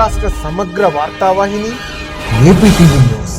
రాష్ట్ర సమగ్ర వార్తావాహిని న్యూస్.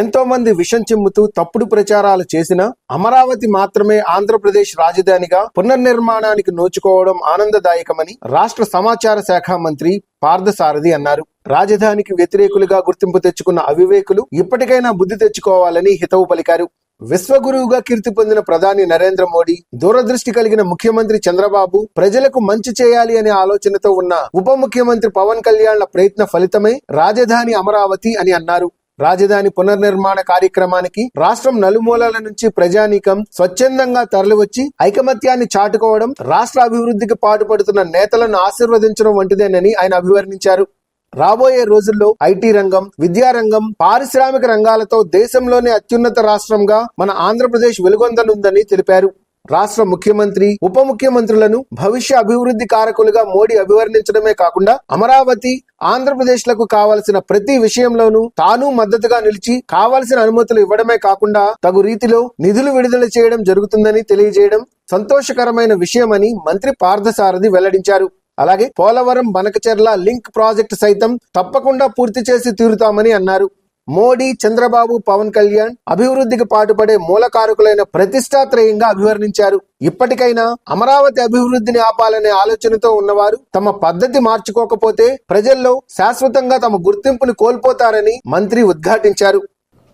ఎంతో మంది విషం చిమ్ముతూ తప్పుడు ప్రచారాలు చేసిన అమరావతి మాత్రమే ఆంధ్రప్రదేశ్ రాజధానిగా పునర్నిర్మాణానికి నోచుకోవడం ఆనందదాయకమని రాష్ట్ర సమాచార శాఖ మంత్రి పార్థసారథి అన్నారు. రాజధానికి వ్యతిరేకులుగా గుర్తింపు తెచ్చుకున్న అవివేకులు ఇప్పటికైనా బుద్ధి తెచ్చుకోవాలని హితవు పలికారు. విశ్వగురువుగా కీర్తి పొందిన ప్రధాని నరేంద్ర మోడీ దూరదృష్టి కలిగిన ముఖ్యమంత్రి చంద్రబాబు ప్రజలకు మంచి చేయాలి అనే ఆలోచనతో ఉన్న ఉప ముఖ్యమంత్రి పవన్ కళ్యాణ్ల ప్రయత్న ఫలితమే రాజధాని అమరావతి అని అన్నారు. రాజధాని పునర్నిర్మాణ కార్యక్రమానికి రాష్ట్రం నలుమూలల నుంచి ప్రజానీకం స్వచ్ఛందంగా తరలివచ్చి ఐకమత్యాన్ని చాటుకోవడం రాష్ట్ర అభివృద్ధికి పాటుపడుతున్న నేతలను ఆశీర్వదించడం వంటిదేనని ఆయన అభివర్ణించారు. రాబోయే రోజుల్లో ఐటీ రంగం విద్యారంగం పారిశ్రామిక రంగాలతో దేశంలోనే అత్యున్నత రాష్ట్రంగా మన ఆంధ్రప్రదేశ్ వెలుగొందనుందని తెలిపారు. రాష్ట్ర ముఖ్యమంత్రి ఉప ముఖ్యమంత్రులను భవిష్య అభివృద్ధి కారకులుగా మోడీ అభివర్ణించడమే కాకుండా అమరావతి ఆంధ్రప్రదేశ్లకు కావలసిన ప్రతి విషయంలోనూ తాను మద్దతుగా నిలిచి కావలసిన అనుమతులు ఇవ్వడమే కాకుండా తగు రీతిలో నిధులు విడుదల చేయడం జరుగుతుందని తెలియజేయడం సంతోషకరమైన విషయమని మంత్రి పార్థసారథి వెల్లడించారు. అలాగే పోలవరం బనకచెర్ల లింక్ ప్రాజెక్టు సైతం తప్పకుండా పూర్తి చేసి తీరుతామని అన్నారు. మోడీ చంద్రబాబు పవన్ కళ్యాణ్ అభివృద్ధికి పాటుపడే మూలకారకులైన ప్రతిష్టాత్రయంగా అభివర్ణించారు. ఇప్పటికైనా అమరావతి అభివృద్ధిని ఆపాలనే ఆలోచనతో ఉన్నవారు తమ పద్ధతి మార్చుకోకపోతే ప్రజల్లో శాశ్వతంగా తమ గుర్తింపుని కోల్పోతారని మంత్రి ఉద్ఘాటించారు.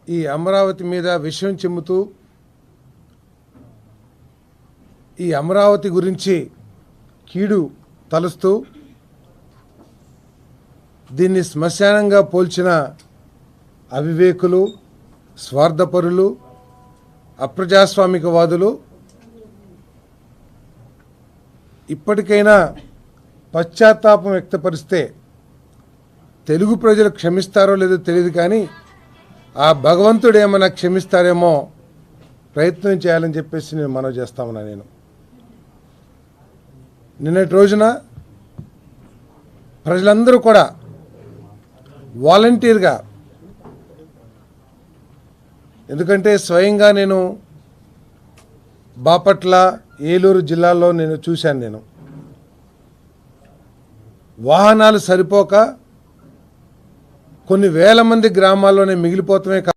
ఈ అమరావతి మీద విషయం చెమ్ముతూ ఈ అమరావతి గురించి కీడు తలుస్తూ దీన్ని శ్మశానంగా పోల్చిన అవివేకులు స్వార్థపరులు అప్రజాస్వామికవాదులు ఇప్పటికైనా పశ్చాత్తాపం వ్యక్తపరిస్తే తెలుగు ప్రజలు క్షమిస్తారో లేదో తెలియదు కానీ ఆ భగవంతుడు ఏమైనా క్షమిస్తారేమో ప్రయత్నం చేయాలని చెప్పేసి నేను మనవి చేస్తా ఉన్నా నేను. నిన్నటి రోజున ప్రజలందరూ కూడా వాలంటీర్గా ఎందుకంటే స్వయంగా నేను బాపట్ల ఏలూరు జిల్లాలో నేను చూశాను నేను. వాహనాలు సరిపోక కొన్ని వేల మంది గ్రామాల్లోనే మిగిలిపోతమే కా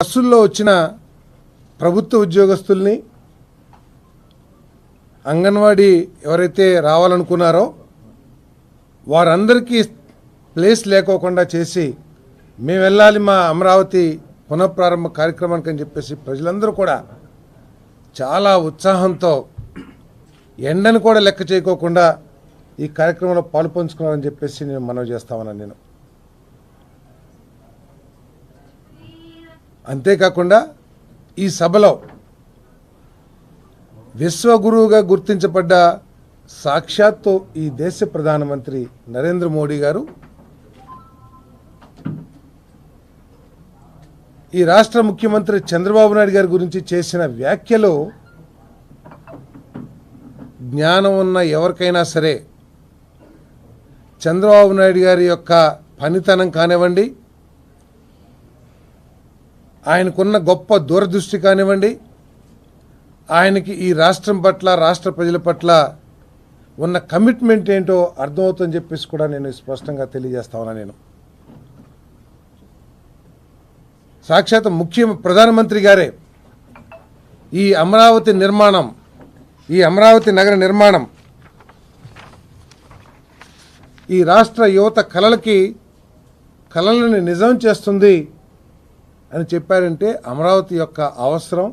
బస్సుల్లో వచ్చిన ప్రభుత్వ ఉద్యోగస్తుల్ని అంగన్వాడీ ఎవరైతే రావాలనుకున్నారో వారందరికీ ప్లేస్ లేకోకుండా చేసి మేము వెళ్ళాలి మా అమరావతి పునఃప్రారంభ కార్యక్రమానికి అని చెప్పేసి ప్రజలందరూ కూడా చాలా ఉత్సాహంతో ఎండను కూడా లెక్క చేయకోకుండా ఈ కార్యక్రమంలో పాలు పంచుకున్నారని చెప్పేసి నేను మనవి చేస్తా నేను. అంతేకాకుండా ఈ సభలో విశ్వగురువుగా గుర్తించబడ్డ సాక్షాత్తు ఈ దేశ ప్రధానమంత్రి నరేంద్ర మోడీ గారు. ఈ రాష్ట్ర ముఖ్యమంత్రి చంద్రబాబు నాయుడు గారి గురించి చేసిన వ్యాఖ్యలో జ్ఞానం ఉన్న ఎవరికైనా సరే చంద్రబాబు నాయుడు గారి యొక్క పనితనం కానివ్వండి ఆయనకున్న గొప్ప దూరదృష్టి కానివ్వండి ఆయనకి ఈ రాష్ట్రం పట్ల రాష్ట్ర ప్రజల పట్ల ఉన్న కమిట్మెంట్ ఏంటో అర్థమవుతుందని చెప్పేసి కూడా నేను స్పష్టంగా తెలియజేస్తా ఉన్నా నేను. సాక్షాత్ ముఖ్య ప్రధానమంత్రి గారే ఈ అమరావతి నిర్మాణం ఈ అమరావతి నగర నిర్మాణం ఈ రాష్ట్ర యువత కళలకి కళలను నిజం చేస్తుంది అని చెప్పారంటే అమరావతి యొక్క అవసరం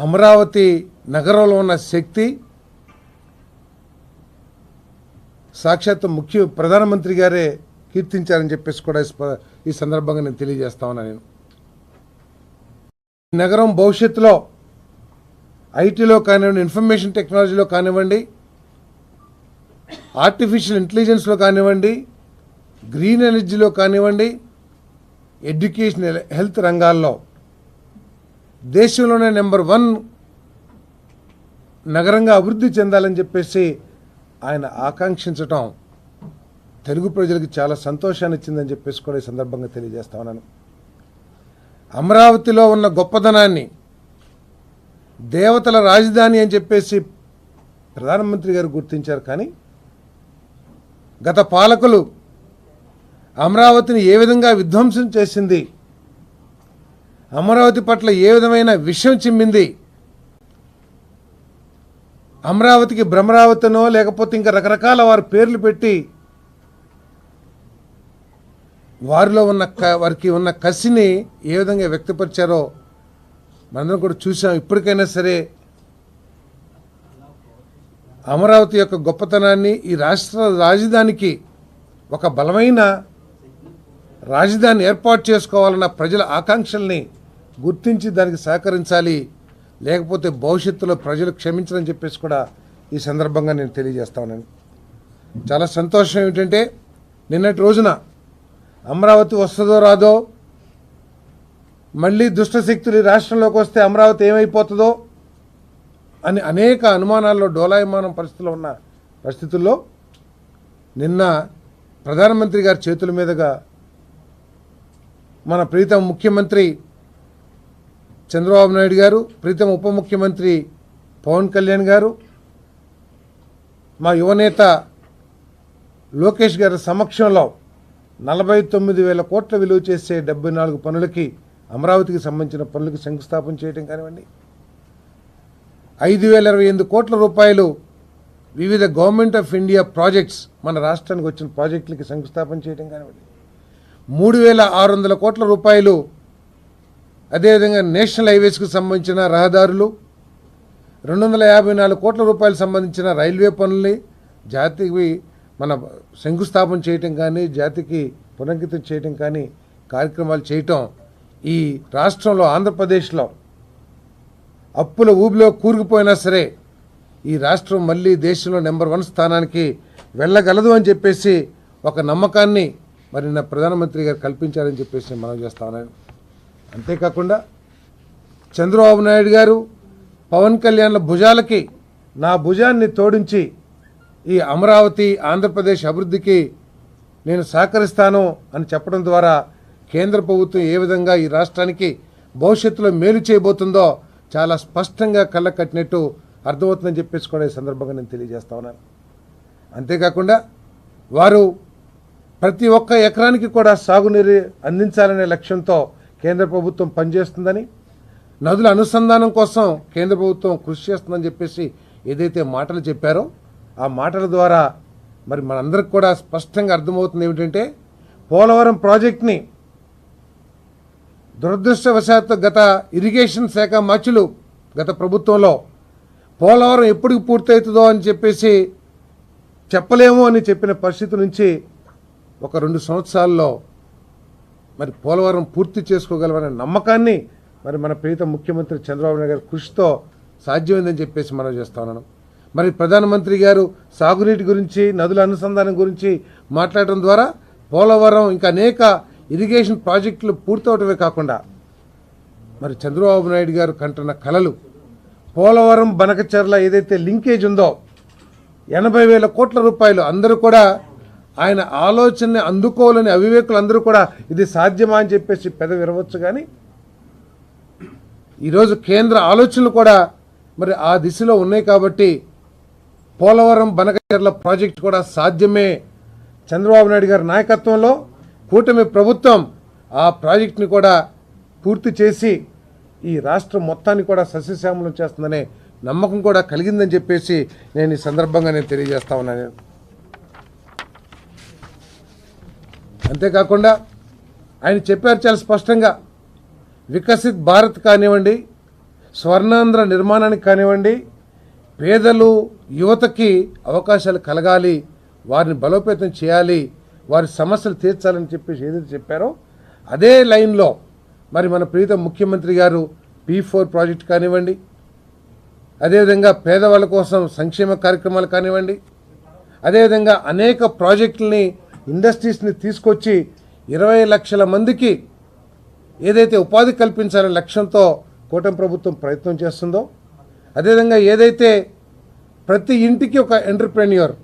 అమరావతి నగరంలో ఉన్న శక్తి సాక్షాత్ ముఖ్య ప్రధానమంత్రి గారే కీర్తించారని చెప్పేసి కూడా ఈ సందర్భంగా నేను తెలియజేస్తా ఉన్నా నేను. నగరం భవిష్యత్తులో ఐటీలో కానివ్వండి ఇన్ఫర్మేషన్ టెక్నాలజీలో కానివ్వండి ఆర్టిఫిషియల్ ఇంటెలిజెన్స్లో కానివ్వండి గ్రీన్ ఎనర్జీలో కానివ్వండి ఎడ్యుకేషన్ హెల్త్ రంగాల్లో దేశంలోనే నెంబర్ వన్ నగరంగా అభివృద్ధి చెందాలని చెప్పేసి ఆయన ఆకాంక్షించటం తెలుగు ప్రజలకు చాలా సంతోషాన్ని ఇచ్చిందని చెప్పేసి కూడా ఈ సందర్భంగా తెలియజేస్తా ఉన్నాను. అమరావతిలో ఉన్న గొప్పదనాన్ని దేవతల రాజధాని అని చెప్పేసి ప్రధానమంత్రి గారు గుర్తించారు కానీ గత పాలకులు అమరావతిని ఏ విధంగా విధ్వంసం చేసింది అమరావతి పట్ల ఏ విధమైన విషయం చిమ్మింది? అమరావతికి భ్రమరావతినో లేకపోతే ఇంకా రకరకాల వారి పేర్లు పెట్టి వారిలో ఉన్న క- వారికి ఉన్న కసిని ఏ విధంగా వ్యక్తపరిచారో మనందరం కూడా చూసాం ఇప్పటికైనా సరే అమరావతి యొక్క గొప్పతనాన్ని ఈ రాష్ట్ర రాజధానికి ఒక బలమైన రాజధాని ఏర్పాటు చేసుకోవాలన్న ప్రజల ఆకాంక్షల్ని గుర్తించి దానికి సహకరించాలి లేకపోతే భవిష్యత్తులో ప్రజలు క్షమించరని చెప్పేసి కూడా ఈ సందర్భంగా నేను తెలియజేస్తా ఉన్నాను. చాలా సంతోషం ఏమిటంటే నిన్నటి రోజున అమరావతి వస్తుందో రాదో మళ్ళీ దుష్టశక్తులు ఈ రాష్ట్రంలోకి వస్తే అమరావతి ఏమైపోతుందో అని అనేక అనుమానాల్లో డోలాయమానం పరిస్థితుల్లో ఉన్న పరిస్థితుల్లో నిన్న ప్రధానమంత్రి గారి చేతుల మీదుగా మన ప్రీతం ముఖ్యమంత్రి చంద్రబాబు నాయుడు గారు ప్రీతం ఉప ముఖ్యమంత్రి పవన్ కళ్యాణ్ గారు మా యువనేత లోకేష్ గారి సమక్షంలో నలభై తొమ్మిది వేల కోట్ల విలువ చేసే డెబ్బై నాలుగు పనులకి అమరావతికి సంబంధించిన పనులకి శంకుస్థాపన చేయడం కానివ్వండి. ఐదు వేల ఇరవై ఎనిమిది కోట్ల రూపాయలు వివిధ గవర్నమెంట్ ఆఫ్ ఇండియా ప్రాజెక్ట్స్ మన రాష్ట్రానికి వచ్చిన ప్రాజెక్టులకి శంకుస్థాపన చేయడం కానివ్వండి. మూడు వేల ఆరు వందల కోట్ల రూపాయలు అదేవిధంగా నేషనల్ హైవేస్కు సంబంధించిన రహదారులు రెండు వందల యాభై నాలుగు కోట్ల రూపాయలు సంబంధించిన రైల్వే పనుల్ని జాతికి మన శంకుస్థాపన చేయటం కానీ జాతికి పునరంకితం చేయటం కానీ కార్యక్రమాలు చేయటం ఈ రాష్ట్రంలో ఆంధ్రప్రదేశ్లో అప్పుల ఊబిలో కూరుకుపోయినా సరే ఈ రాష్ట్రం మళ్ళీ దేశంలో నెంబర్ వన్ స్థానానికి వెళ్ళగలదు అని చెప్పేసి ఒక నమ్మకాన్ని మరి నా ప్రధానమంత్రి గారు కల్పించారని చెప్పేసి మనం చేస్తా ఉన్నాను. అంతేకాకుండా చంద్రబాబు నాయుడు గారు పవన్ కళ్యాణ్ల భుజాలకి నా భుజాన్ని తోడించి ఈ అమరావతి ఆంధ్రప్రదేశ్ అభివృద్ధికి నేను సహకరిస్తాను అని చెప్పడం ద్వారా కేంద్ర ప్రభుత్వం ఏ విధంగా ఈ రాష్ట్రానికి భవిష్యత్తులో మేలు చేయబోతుందో చాలా స్పష్టంగా కళ్ళ కట్టినట్టు అర్థమవుతుందని చెప్పేసుకునే సందర్భంగా నేను తెలియజేస్తా ఉన్నాను. అంతేకాకుండా వారు ప్రతి ఒక్క ఎకరానికి కూడా సాగునీరు అందించాలనే లక్ష్యంతో కేంద్ర ప్రభుత్వం పనిచేస్తుందని నదుల అనుసంధానం కోసం కేంద్ర ప్రభుత్వం కృషి చేస్తుందని చెప్పేసి ఏదైతే మాటలు చెప్పారో ఆ మాటల ద్వారా మరి మనందరికి కూడా స్పష్టంగా అర్థమవుతుంది ఏమిటంటే పోలవరం ప్రాజెక్ట్ని దురదృష్టవశాత్తు గత ఇరిగేషన్ శాఖ మచ్చులు గత ప్రభుత్వంలో పోలవరం ఎప్పటికి పూర్తవుతుందో అని చెప్పేసి చెప్పలేము అని చెప్పిన పరిస్థితి నుంచి ఒక రెండు సంవత్సరాల్లో మరి పోలవరం పూర్తి చేసుకోగలమనే నమ్మకాన్ని మరి మన ప్రీత ముఖ్యమంత్రి చంద్రబాబు నాయుడు గారి కృషితో సాధ్యమైందని చెప్పేసి మనం చేస్తా ఉన్నాను. మరి ప్రధానమంత్రి గారు సాగునీటి గురించి నదుల అనుసంధానం గురించి మాట్లాడటం ద్వారా పోలవరం ఇంకా అనేక ఇరిగేషన్ ప్రాజెక్టులు పూర్తవటమే కాకుండా మరి చంద్రబాబు నాయుడు గారు కంటున్న కలలు పోలవరం బనకచర్ల ఏదైతే లింకేజ్ ఉందో ఎనభై వేల కోట్ల రూపాయలు అందరూ కూడా ఆయన ఆలోచనని అందుకోవాలని అవివేకులు అందరూ కూడా ఇది సాధ్యమా అని చెప్పేసి పెద విరవచ్చు కానీ ఈరోజు కేంద్ర ఆలోచనలు కూడా మరి ఆ దిశలో ఉన్నాయి కాబట్టి పోలవరం బనకచర్ల ప్రాజెక్ట్ కూడా సాధ్యమే. చంద్రబాబు నాయుడు గారి నాయకత్వంలో కూటమి ప్రభుత్వం ఆ ప్రాజెక్టుని కూడా పూర్తి చేసి ఈ రాష్ట్రం మొత్తాన్ని కూడా సస్యశ్యామలం చేస్తుందనే నమ్మకం కూడా కలిగిందని చెప్పేసి నేను ఈ సందర్భంగా నేను తెలియజేస్తా ఉన్నాను. అంతేకాకుండా ఆయన చెప్పారు చాలా స్పష్టంగా వికసిత్ భారత్ కానివ్వండి స్వర్ణాంధ్ర నిర్మాణానికి కానివ్వండి పేదలు యువతకి అవకాశాలు కలగాలి వారిని బలోపేతం చేయాలి వారి సమస్యలు తీర్చాలని చెప్పేసి ఏదైతే చెప్పారో అదే లైన్లో మరి మన ప్రీతం ముఖ్యమంత్రి గారు పీ ఫోర్ ప్రాజెక్ట్ కానివ్వండి అదేవిధంగా పేదవాళ్ళ కోసం సంక్షేమ కార్యక్రమాలు కానివ్వండి అదేవిధంగా అనేక ప్రాజెక్టులని ఇండస్ట్రీస్ని తీసుకొచ్చి ఇరవై లక్షల మందికి ఏదైతే ఉపాధి కల్పించాలనే లక్ష్యంతో కూటమి ప్రభుత్వం ప్రయత్నం చేస్తుందో అదేవిధంగా ఏదైతే ప్రతి ఇంటికి ఒక ఎంటర్ప్రెన్యూర్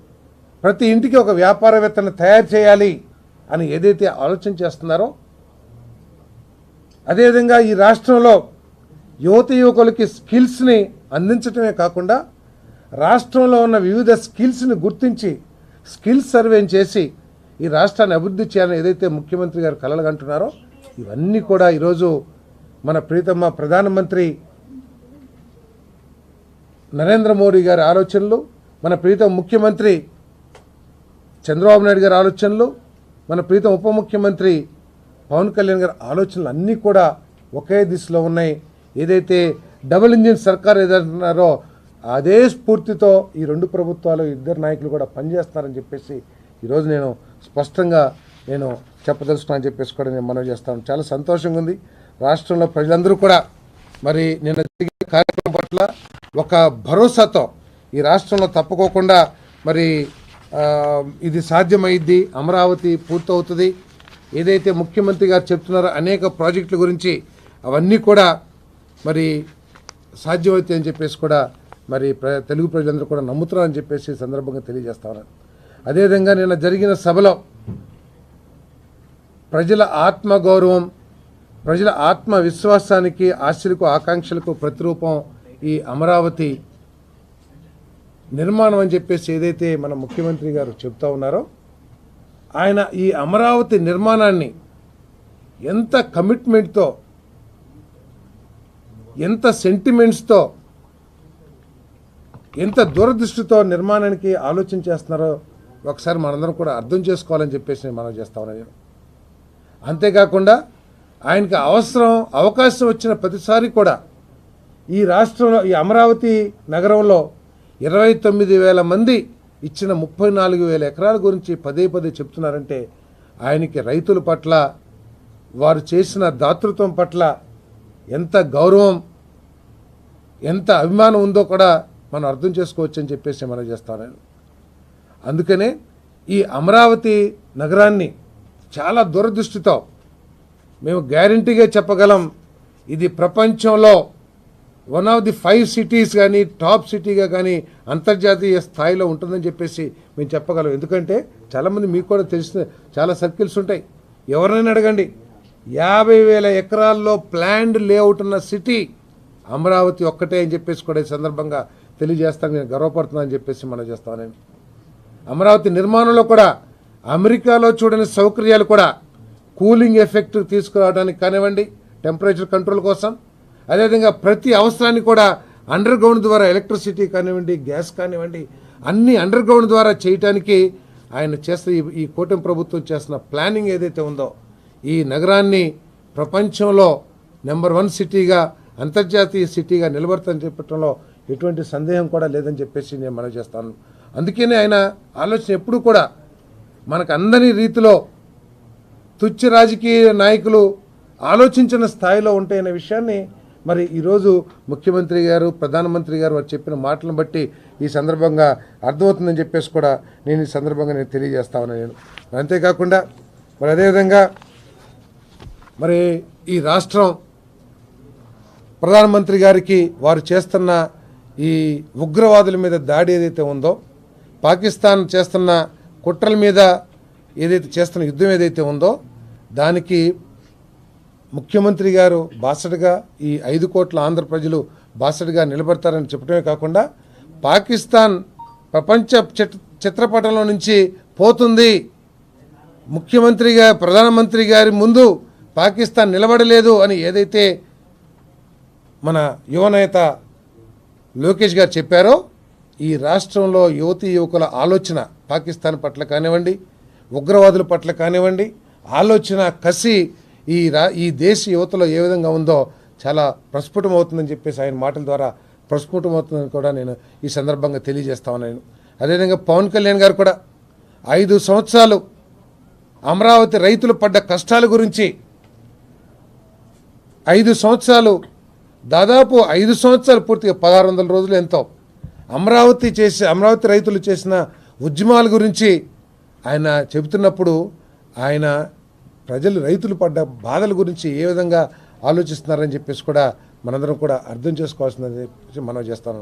ప్రతి ఇంటికి ఒక వ్యాపారవేత్తను తయారు చేయాలి అని ఏదైతే ఆలోచన చేస్తున్నారో అదేవిధంగా ఈ రాష్ట్రంలో యువత యువకులకి స్కిల్స్ని అందించటమే కాకుండా రాష్ట్రంలో ఉన్న వివిధ స్కిల్స్ని గుర్తించి స్కిల్స్ సర్వే చేసి ఈ రాష్ట్రాన్ని అభివృద్ధి చేయాలని ఏదైతే ముఖ్యమంత్రి గారు కలలుగంటున్నారో ఇవన్నీ కూడా ఈరోజు మన ప్రీతమ్మ ప్రధానమంత్రి నరేంద్ర మోడీ గారి ఆలోచనలు మన ప్రీతం ముఖ్యమంత్రి చంద్రబాబు నాయుడు గారి ఆలోచనలు మన ప్రీతం ఉప ముఖ్యమంత్రి పవన్ కళ్యాణ్ గారి ఆలోచనలు అన్నీ కూడా ఒకే దిశలో ఉన్నాయి. ఏదైతే డబుల్ ఇంజిన్ సర్కార్ ఏదంటున్నారో అదే స్ఫూర్తితో ఈ రెండు ప్రభుత్వాలు ఇద్దరు నాయకులు కూడా పనిచేస్తారని చెప్పేసి ఈరోజు నేను స్పష్టంగా నేను చెప్పదలుచుకున్నాను చెప్పేసి కూడా నేను మనవి చేస్తాను చాలా సంతోషంగా ఉంది. రాష్ట్రంలో ప్రజలందరూ కూడా మరి నిన్న జరిగిన కార్యక్రమం పట్ల ఒక భరోసాతో ఈ రాష్ట్రంలో తప్పుకోకుండా మరి ఇది సాధ్యమైద్ది అమరావతి పూర్తవుతుంది. ఏదైతే ముఖ్యమంత్రి గారు చెప్తున్నారో అనేక ప్రాజెక్టుల గురించి అవన్నీ కూడా మరి సాధ్యమవుతాయి అని చెప్పేసి కూడా మరి ప్ర తెలుగు ప్రజలందరూ కూడా నమ్ముతున్నారని చెప్పేసి సందర్భంగా తెలియజేస్తా ఉన్నాను. అదేవిధంగా నిన్న జరిగిన సభలో ప్రజల ఆత్మగౌరవం ప్రజల ఆత్మవిశ్వాసానికి ఆశలకు ఆకాంక్షలకు ప్రతిరూపం ఈ అమరావతి నిర్మాణం అని చెప్పేసి ఏదైతే మన ముఖ్యమంత్రి గారు చెప్తా ఉన్నారో ఆయన ఈ అమరావతి నిర్మాణాన్ని ఎంత కమిట్మెంట్తో ఎంత సెంటిమెంట్స్తో ఎంత దూరదృష్టితో నిర్మాణానికి ఆలోచన చేస్తున్నారో ఒకసారి మనందరం కూడా అర్థం చేసుకోవాలని చెప్పేసి నేను మనం చేస్తామని నేను. అంతేకాకుండా ఆయనకి అవసరం అవకాశం వచ్చిన ప్రతిసారి కూడా ఈ రాష్ట్రంలో ఈ అమరావతి నగరంలో ఇరవై తొమ్మిది వేల మంది ఇచ్చిన ముప్పై నాలుగు వేల ఎకరాల గురించి పదే పదే చెప్తున్నారంటే ఆయనకి రైతుల పట్ల వారు చేసిన దాతృత్వం పట్ల ఎంత గౌరవం ఎంత అభిమానం ఉందో కూడా మనం అర్థం చేసుకోవచ్చని చెప్పేసి మనం చేస్తాను అందుకనే ఈ అమరావతి నగరాన్ని చాలా దూరదృష్టితో మేము గ్యారంటీగా చెప్పగలం. ఇది ప్రపంచంలో one of the five cities కానీ టాప్ సిటీగా కానీ అంతర్జాతీయ స్థాయిలో ఉంటుందని చెప్పేసి మేము చెప్పగలం. ఎందుకంటే చాలామంది మీకు కూడా తెలిసిన చాలా సర్కిల్స్ ఉంటాయి. ఎవరినైనా అడగండి. యాభై వేల ఎకరాల్లో ప్లాండ్ లేఅవుట్ ఉన్న సిటీ అమరావతి ఒక్కటే అని చెప్పేసి కూడా ఈ సందర్భంగా తెలియజేస్తాను. నేను గర్వపడుతున్నానని చెప్పేసి మనం చేస్తాను నేను అమరావతి నిర్మాణంలో కూడా అమెరికాలో చూడని సౌకర్యాలు కూడా కూలింగ్ ఎఫెక్ట్ తీసుకురావడానికి కానివ్వండి టెంపరేచర్ కంట్రోల్ కోసం. అదేవిధంగా ప్రతి అవసరాన్ని కూడా అండర్ గ్రౌండ్ ద్వారా ఎలక్ట్రిసిటీ కానివ్వండి గ్యాస్ కానివ్వండి అన్ని అండర్ గ్రౌండ్ ద్వారా చేయటానికి ఆయన చేస్తున్న ఈ- ఈ కూటమి ప్రభుత్వం చేస్తున్న ప్లానింగ్ ఏదైతే ఉందో ఈ నగరాన్ని ప్రపంచంలో నెంబర్ వన్ సిటీగా అంతర్జాతీయ సిటీగా నిలబడతని చెప్పడంలో ఎటువంటి సందేహం కూడా లేదని చెప్పేసి నేను మనవి చేస్తాను. అందుకనే ఆయన ఆలోచన ఎప్పుడూ కూడా మనకు అందని రీతిలో తుచ్చ రాజకీయ నాయకులు ఆలోచించిన స్థాయిలో ఉంటాయనే విషయాన్ని మరి ఈరోజు ముఖ్యమంత్రి గారు ప్రధానమంత్రి గారు వారు చెప్పిన మాటలను బట్టి ఈ సందర్భంగా అర్థమవుతుందని చెప్పేసి కూడా నేను ఈ సందర్భంగా నేను తెలియజేస్తా ఉన్నాను. నేను అంతేకాకుండా మరి అదేవిధంగా మరి ఈ రాష్ట్రం ప్రధానమంత్రి గారికి వారు చేస్తున్న ఈ ఉగ్రవాదుల మీద దాడి ఏదైతే ఉందో పాకిస్తాన్ చేస్తున్న కుట్రల మీద ఏదైతే చేస్తున్న యుద్ధం ఏదైతే ఉందో దానికి ముఖ్యమంత్రి గారు బాసటగా ఈ ఐదు కోట్ల ఆంధ్ర ప్రజలు బాసటగా నిలబడతారని చెప్పడమే కాకుండా పాకిస్తాన్ ప్రపంచ చిత్రపటంలో నుంచి పోతుంది. ముఖ్యమంత్రిగా ప్రధానమంత్రి గారి ముందు పాకిస్తాన్ నిలబడలేదు అని ఏదైతే మన యువనేత లోకేష్ గారు చెప్పారో ఈ రాష్ట్రంలో యువతీ యువకుల ఆలోచన పాకిస్తాన్ పట్ల కానివ్వండి ఉగ్రవాదుల పట్ల కానివ్వండి ఆలోచన కసి ఈ రా ఈ దేశ యువతలో ఏ విధంగా ఉందో చాలా ప్రస్ఫుటం అవుతుందని చెప్పేసి ఆయన మాటల ద్వారా ప్రస్ఫుటం అవుతుందని కూడా నేను ఈ సందర్భంగా తెలియజేస్తా ఉన్నాను. అదేవిధంగా పవన్ కళ్యాణ్ గారు కూడా ఐదు సంవత్సరాలు అమరావతి రైతులు పడ్డ కష్టాల గురించి ఐదు సంవత్సరాలు దాదాపు ఐదు సంవత్సరాలు పూర్తిగా పదహారు వందల రోజులు ఎంతో అమరావతి చేసి అమరావతి రైతులు చేసిన ఉద్యమాల గురించి ఆయన చెబుతున్నప్పుడు ఆయన ప్రజలు రైతులు పడ్డ బాధల గురించి ఏ విధంగా ఆలోచిస్తున్నారని చెప్పేసి కూడా మనందరం కూడా అర్థం చేసుకోవాల్సిందని చెప్పేసి మనం చేస్తాను.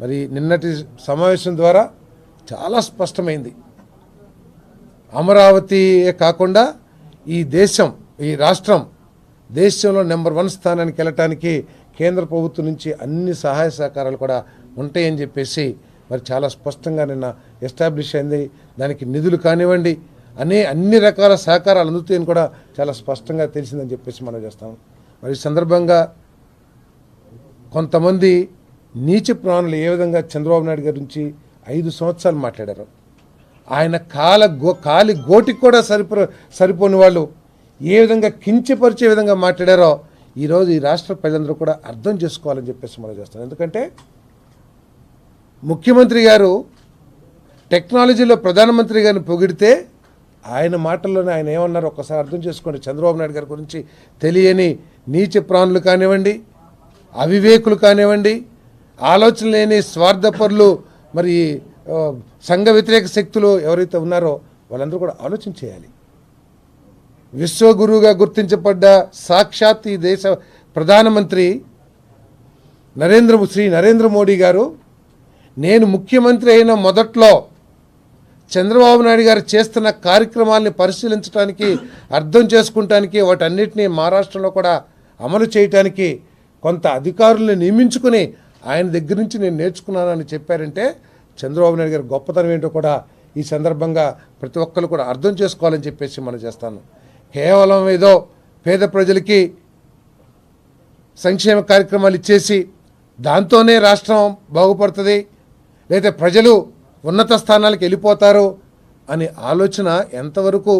మరి నిన్నటి సమావేశం ద్వారా చాలా స్పష్టమైంది. అమరావతి కాకుండా ఈ దేశం ఈ రాష్ట్రం దేశంలో నెంబర్ వన్ స్థానానికి వెళ్ళటానికి కేంద్ర ప్రభుత్వం నుంచి అన్ని సహాయ సహకారాలు కూడా ఉంటాయని చెప్పేసి మరి చాలా స్పష్టంగా నిన్న ఎస్టాబ్లిష్ అయింది. దానికి నిధులు కానివ్వండి అనే అన్ని రకాల సహకారాలు అందుతాయని కూడా చాలా స్పష్టంగా తెలిసిందని చెప్పేసి మనం చేస్తాం. మరి ఈ సందర్భంగా కొంతమంది నీచ ప్రాణులు ఏ విధంగా చంద్రబాబు నాయుడు గారి నుంచి ఐదు సంవత్సరాలు మాట్లాడారు. ఆయన కాల గో కాలి గోటికి కూడా సరిపో సరిపోని వాళ్ళు ఏ విధంగా కించపరిచే విధంగా మాట్లాడారో ఈరోజు ఈ రాష్ట్ర ప్రజలందరూ కూడా అర్థం చేసుకోవాలని చెప్పేసి మనం చేస్తాం. ఎందుకంటే ముఖ్యమంత్రి గారు టెక్నాలజీలో ప్రధానమంత్రి గారిని పొగిడితే ఆయన మాటల్లోనే ఆయన ఏమన్నారో? ఒక్కసారి అర్థం చేసుకోండి. చంద్రబాబు నాయుడు గారి గురించి తెలియని నీచ ప్రాణులు కానివ్వండి అవివేకులు కానివ్వండి ఆలోచన లేని స్వార్థపరులు మరి సంఘ వ్యతిరేక శక్తులు ఎవరైతే ఉన్నారో వాళ్ళందరూ కూడా ఆలోచన చేయాలి. విశ్వగురువుగా గుర్తించబడ్డ సాక్షాత్ ఈ దేశ ప్రధానమంత్రి నరేంద్ర శ్రీ నరేంద్ర మోడీ గారు నేను ముఖ్యమంత్రి అయిన మొదట్లో చంద్రబాబు నాయుడు గారు చేస్తున్న కార్యక్రమాల్ని పరిశీలించడానికి అర్థం చేసుకుంటానికి వాటన్నిటినీ మహారాష్ట్రలో కూడా అమలు చేయటానికి కొంత అధికారుల్ని నియమించుకుని ఆయన దగ్గర నుంచి నేను నేర్చుకున్నానని చెప్పారంటే చంద్రబాబు నాయుడు గారి గొప్పతనం ఏంటో కూడా ఈ సందర్భంగా ప్రతి ఒక్కరు కూడా అర్థం చేసుకోవాలని చెప్పేసి మనం చేస్తాను. కేవలం ఏదో పేద ప్రజలకి సంక్షేమ కార్యక్రమాలు ఇచ్చేసి దాంతోనే రాష్ట్రం బాగుపడుతుంది లేదా ప్రజలు ఉన్నత స్థానాలకు వెళ్ళిపోతారు అనే ఆలోచన ఎంతవరకు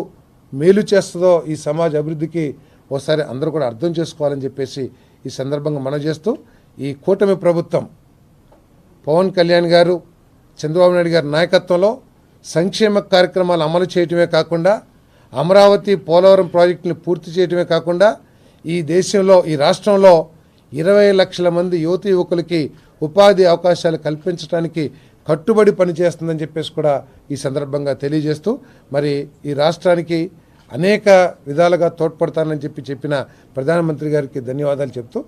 మేలు చేస్తుందో ఈ సమాజ అభివృద్ధికి ఓసారి అందరూ కూడా అర్థం చేసుకోవాలని చెప్పేసి ఈ సందర్భంగా మనం చేస్తూ ఈ కూటమి ప్రభుత్వం పవన్ కళ్యాణ్ గారు చంద్రబాబు నాయుడు గారి నాయకత్వంలో సంక్షేమ కార్యక్రమాలు అమలు చేయటమే కాకుండా అమరావతి పోలవరం ప్రాజెక్టుని పూర్తి చేయటమే కాకుండా ఈ దేశంలో ఈ రాష్ట్రంలో ఇరవై లక్షల మంది యువతి యువకులకి ఉపాధి అవకాశాలు కల్పించడానికి కట్టుబడి పనిచేస్తుందని చెప్పేసి కూడా ఈ సందర్భంగా తెలియజేస్తూ మరి ఈ రాష్ట్రానికి అనేక విధాలుగా తోడ్పడతానని చెప్పి చెప్పిన ప్రధానమంత్రి గారికి ధన్యవాదాలు చెప్తూ